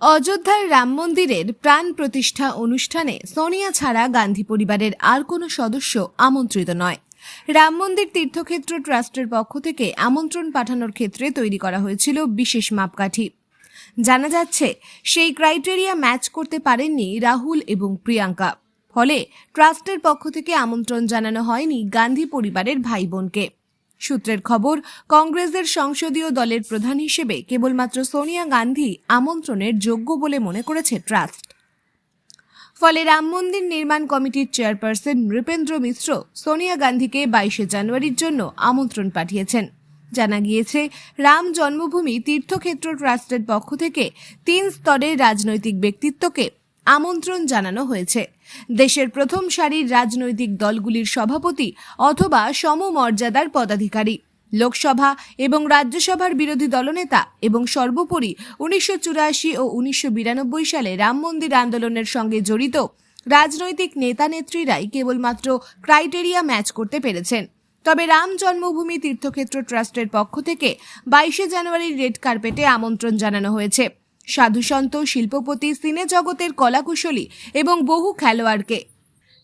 অযোধ্যার রাম মন্দিরের প্রাণ প্রতিষ্ঠা অনুষ্ঠানে সোনিয়া ছাড়া গান্ধী পরিবারের আর কোনো সদস্য আমন্ত্রিত নয়। রাম মন্দির তীর্থক্ষেত্র ট্রাস্টের পক্ষ থেকে আমন্ত্রণ পাঠানোর ক্ষেত্রে তৈরি করা হয়েছিল বিশেষ মাপকাঠি। জানা যাচ্ছে, সেই ক্রাইটেরিয়া ম্যাচ করতে পারেননি রাহুল এবং প্রিয়াঙ্কা। ফলে ট্রাস্টের পক্ষ থেকে আমন্ত্রণ জানানো হয়নি গান্ধী পরিবারের ভাই বোনকে সূত্রের খবর, কংগ্রেসের সংসদীয় দলের প্রধান হিসেবে কেবলমাত্র সোনিয়া গান্ধী আমন্ত্রণের যোগ্য বলে মনে করেছে ট্রাস্ট। ফলে রাম মন্দির নির্মাণ কমিটির চেয়ারপারসন নৃপেন্দ্র মিশ্র সোনিয়া গান্ধীকে বাইশে জানুয়ারির জন্য আমন্ত্রণ পাঠিয়েছেন। জানা গিয়েছে, রাম জন্মভূমি তীর্থক্ষেত্র ট্রাস্টের পক্ষ থেকে তিন স্তরের রাজনৈতিক ব্যক্তিত্বকে আমন্ত্রণ জানানো হয়েছে। দেশের প্রথম সারির রাজনৈতিক দলগুলির সভাপতি অথবা সমমর্যাদার পদাধিকারী। লোকসভা এবং রাজ্যসভার বিরোধী দলনেতা এবং সর্বোপরি উনিশশো চুরাশি ও উনিশশো বিরানব্বই সালে রাম মন্দির আন্দোলনের সঙ্গে জড়িত রাজনৈতিক নেতা নেত্রীরাই কেবলমাত্র ক্রাইটেরিয়া ম্যাচ করতে পেরেছেন। তবে রাম জন্মভূমি তীর্থক্ষেত্র ট্রাস্টের পক্ষ থেকে বাইশে জানুয়ারির রেড কার্পেটে আমন্ত্রণ জানানো হয়েছে। সাধুসন্ত শিল্পপতি সিনে জগতের কলাকুশলী এবং বহু খেলোয়াড়কে।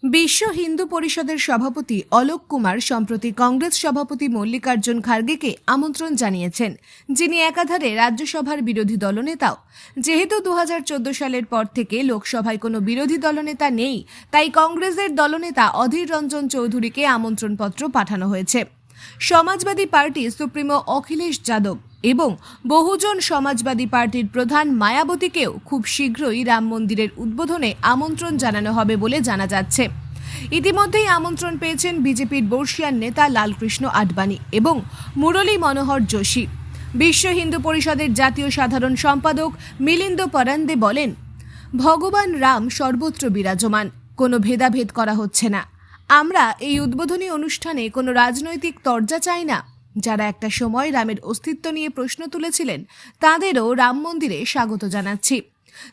বিশ্ব হিন্দু পরিষদের সভাপতি অলোক কুমার সম্প্রতি কংগ্রেস সভাপতি মল্লিকার্জুন খার্গেকে আমন্ত্রণ জানিয়েছেন, যিনি একাধারে রাজ্যসভার বিরোধী দলনেতাও। যেহেতু দু হাজার চোদ্দ সালের পর থেকে লোকসভায় কোনো বিরোধী দলনেতা নেই, তাই কংগ্রেসের দলনেতা অধীর রঞ্জন চৌধুরীকে আমন্ত্রণপত্র পাঠানো হয়েছে। সমাজবাদী পার্টি সুপ্রিমো অখিলেশ যাদব এবং বহুজন সমাজবাদী পার্টির প্রধান মায়াবতীকেও খুব শীঘ্রই রাম মন্দিরের উদ্বোধনে আমন্ত্রণ জানানো হবে বলে জানা যাচ্ছে। ইতিমধ্যেই আমন্ত্রণ পেয়েছেন বিজেপির বর্ষিয়ান নেতা লালকৃষ্ণ আডবাণী এবং মুরলী মনোহর যোশী। বিশ্ব হিন্দু পরিষদের জাতীয় সাধারণ সম্পাদক মিলিন্দ পরান্দে বলেন, ভগবান রাম সর্বত্র বিরাজমান, কোনো ভেদাভেদ করা হচ্ছে না। আমরা এই উদ্বোধনী অনুষ্ঠানে কোনো রাজনৈতিক তরজা চাই না। যারা একটা সময় রামের অস্তিত্ব নিয়ে প্রশ্ন তুলেছিলেন, তাদেরও রাম মন্দিরে স্বাগত জানাচ্ছি।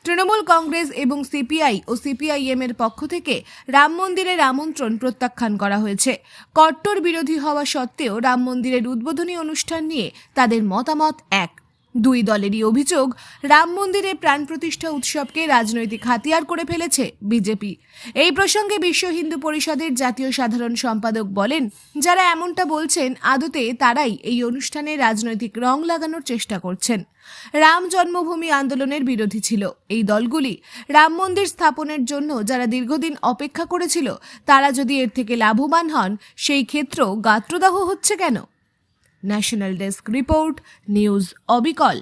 তৃণমূল কংগ্রেস এবং সিপিআই ও সিপিআইএম এর পক্ষ থেকে রাম মন্দিরের আমন্ত্রণ প্রত্যাখ্যান করা হয়েছে। কট্টর বিরোধী হওয়া সত্ত্বেও রাম মন্দিরের উদ্বোধনী অনুষ্ঠান নিয়ে তাদের মতামত এক। দুই দলেরই অভিযোগ, রাম মন্দিরে প্রাণ প্রতিষ্ঠা উৎসবকে রাজনৈতিক হাতিয়ার করে ফেলেছে বিজেপি। এই প্রসঙ্গে বিশ্ব হিন্দু পরিষদের জাতীয় সাধারণ সম্পাদক বলেন, যারা এমনটা বলছেন, আদতে তারাই এই অনুষ্ঠানে রাজনৈতিক রং লাগানোর চেষ্টা করছেন। রাম জন্মভূমি আন্দোলনের বিরোধী ছিল। এই দলগুলি রাম মন্দির স্থাপনের জন্য যারা দীর্ঘদিন অপেক্ষা করেছিল, তারা যদি এর থেকে লাভবান হন, সেই ক্ষেত্র গাত্রদাহ হচ্ছে কেন? ন্যাশনাল ডেস্ক রিপোর্ট নিউজ অবিকল